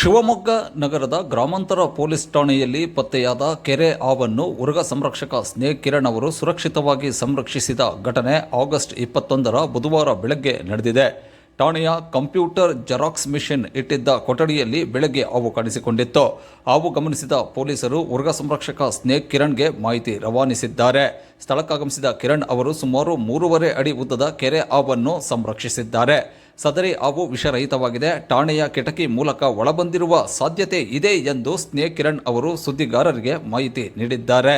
ಶಿವಮೊಗ್ಗ ನಗರದ ಗ್ರಾಮಾಂತರ ಪೊಲೀಸ್ ಠಾಣೆಯಲ್ಲಿ ಪತ್ತೆಯಾದ ಕೆರೆ ಆವನ್ನು ಉರಗ ಸಂರಕ್ಷಕ ಸ್ನೇಹ್ ಕಿರಣ್ ಅವರು ಸುರಕ್ಷಿತವಾಗಿ ಸಂರಕ್ಷಿಸಿದ ಘಟನೆ ಆಗಸ್ಟ್ ಇಪ್ಪತ್ತೊಂದರ ಬುಧವಾರ ಬೆಳಗ್ಗೆ ನಡೆದಿದೆ. ಠಾಣೆಯ ಕಂಪ್ಯೂಟರ್ ಜೆರಾಕ್ಸ್ ಮಿಷಿನ್ ಇಟ್ಟಿದ್ದ ಕೊಠಡಿಯಲ್ಲಿ ಬೆಳಗ್ಗೆ ಹಾವು ಕಾಣಿಸಿಕೊಂಡಿತ್ತು. ಹಾವು ಗಮನಿಸಿದ ಪೊಲೀಸರು ಉರ್ಗ ಸಂರಕ್ಷಕ ಸ್ನೇಕ್ ಕಿರಣ್ಗೆ ಮಾಹಿತಿ ರವಾನಿಸಿದ್ದಾರೆ. ಸ್ಥಳಕ್ಕಾಗಮಿಸಿದ ಕಿರಣ್ ಅವರು ಸುಮಾರು ಮೂರುವರೆ ಅಡಿ ಉದ್ದದ ಕೆರೆ ಹಾವನ್ನು ಸಂರಕ್ಷಿಸಿದ್ದಾರೆ. ಸದರಿ ಹಾವು ವಿಷರಹಿತವಾಗಿದೆ. ಠಾಣೆಯ ಕಿಟಕಿ ಮೂಲಕ ಒಳಬಂದಿರುವ ಸಾಧ್ಯತೆ ಇದೆ ಎಂದು ಸ್ನೇಹ್ ಕಿರಣ್ ಅವರು ಸುದ್ದಿಗಾರರಿಗೆ ಮಾಹಿತಿ ನೀಡಿದ್ದಾರೆ.